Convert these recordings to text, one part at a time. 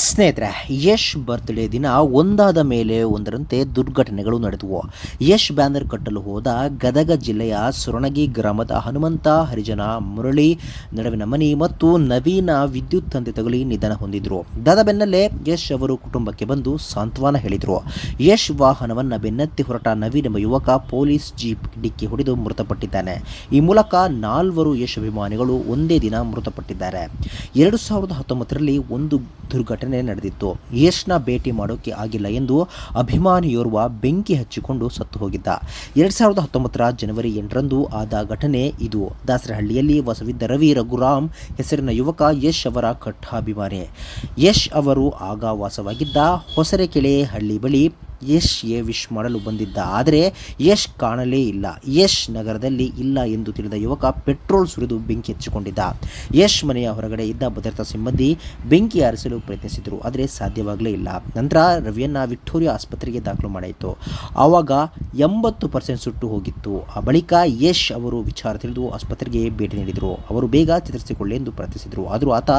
ಸ್ನೇಹಿತರೆ, ಯಶ್ ಬರ್ತ್ಡೇ ದಿನ ಒಂದಾದ ಮೇಲೆ ಒಂದರಂತೆ ದುರ್ಘಟನೆಗಳು ನಡೆದವು. ಯಶ್ ಬ್ಯಾನರ್ ಕಟ್ಟಲು ಹೋದ ಗದಗ ಜಿಲ್ಲೆಯ ಸುರಣಗಿ ಗ್ರಾಮದ ಹನುಮಂತ, ಹರಿಜನ, ಮುರಳಿ, ನಡುವಿನ ಮನಿ ಮತ್ತು ನವೀನ ವಿದ್ಯುತ್ ತಂದೆ ತಗುಲಿ ನಿಧನ ಹೊಂದಿದ್ರು. ದಾದ ಬೆನ್ನಲ್ಲೇ ಯಶ್ ಅವರು ಕುಟುಂಬಕ್ಕೆ ಬಂದು ಸಾಂತ್ವನ ಹೇಳಿದರು. ಯಶ್ ವಾಹನವನ್ನು ಬೆನ್ನತ್ತಿ ಹೊರಟ ನವೀನ್ ಎಂಬ ಯುವಕ ಪೊಲೀಸ್ ಜೀಪ್ ಡಿಕ್ಕಿ ಹೊಡೆದು ಮೃತಪಟ್ಟಿದ್ದಾನೆ. ಈ ಮೂಲಕ ನಾಲ್ವರು ಯಶ್ ಅಭಿಮಾನಿಗಳು ಒಂದೇ ದಿನ ಮೃತಪಟ್ಟಿದ್ದಾರೆ. ಎರಡು ಸಾವಿರದ ಹತ್ತೊಂಬತ್ತರಲ್ಲಿ ಒಂದು ದುರ್ಘಟನೆ ನಡೆದಿತ್ತು. ಯಶ್ನ ಭೇಟಿ ಮಾಡೋಕೆ ಆಗಿಲ್ಲ ಎಂದು ಅಭಿಮಾನಿಯೋರ್ವ ಬೆಂಕಿ ಹಚ್ಚಿಕೊಂಡು ಸತ್ತು ಹೋಗಿದ್ದ. ಎರಡ್ ಸಾವಿರದ ಹತ್ತೊಂಬತ್ತರ ಜನವರಿ ಎಂಟರಂದು ಆದ ಘಟನೆ ಇದು. ದಾಸರಹಳ್ಳಿಯಲ್ಲಿ ವಸವಿದ್ದ ರವಿ ರಘುರಾಮ್ ಹೆಸರಿನ ಯುವಕ ಯಶ್ ಅವರ ಕಟ್ಟ ಅಭಿಮಾನಿ ಯಶ್ ಅವರು ಆಗ ವಾಸವಾಗಿದ್ದ ಹೊಸರೆಕೆಳೆ ಹಳ್ಳಿ ಬಳಿ ಯಶ್ಗೆ ವಿಶ್ ಮಾಡಲು ಬಂದಿದ್ದ. ಆದರೆ ಯಶ್ ಕಾಣಲೇ ಇಲ್ಲ. ಯಶ್ ನಗರದಲ್ಲಿ ಇಲ್ಲ ಎಂದು ತಿಳಿದ ಯುವಕ ಪೆಟ್ರೋಲ್ ಸುರಿದು ಬೆಂಕಿ ಹಚ್ಚಿಕೊಂಡಿದ್ದ. ಯಶ್ ಮನೆಯ ಹೊರಗಡೆ ಇದ್ದ ಭದ್ರತಾ ಸಿಬ್ಬಂದಿ ಬೆಂಕಿ ಆರಿಸಲು ಪ್ರಯತ್ನಿಸಿದರು, ಆದರೆ ಸಾಧ್ಯವಾಗಲೇ ಇಲ್ಲ. ನಂತರ ರವಿಯನ್ನ ವಿಕ್ಟೋರಿಯಾ ಆಸ್ಪತ್ರೆಗೆ ದಾಖಲು ಮಾಡಾಯಿತು. ಆವಾಗ ಎಂಬತ್ತು ಪರ್ಸೆಂಟ್ ಸುಟ್ಟು ಹೋಗಿತ್ತು. ಆ ಬಳಿಕ ಯಶ್ ಅವರು ವಿಚಾರ ತಿಳಿದು ಆಸ್ಪತ್ರೆಗೆ ಭೇಟಿ ನೀಡಿದರು. ಅವರು ಬೇಗ ಚಿತ್ರಿಸಿಕೊಳ್ಳಿ ಎಂದು ಪ್ರಾರ್ಥಿಸಿದರು. ಆದರೂ ಆತ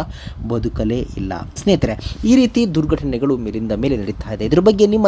ಬದುಕಲೇ ಇಲ್ಲ. ಸ್ನೇಹಿತರೆ, ಈ ರೀತಿ ದುರ್ಘಟನೆಗಳು ಮೇಲಿಂದ ಮೇಲೆ ನಡೀತಾ ಇದೆ. ಇದರ ಬಗ್ಗೆ ನಿಮ್ಮ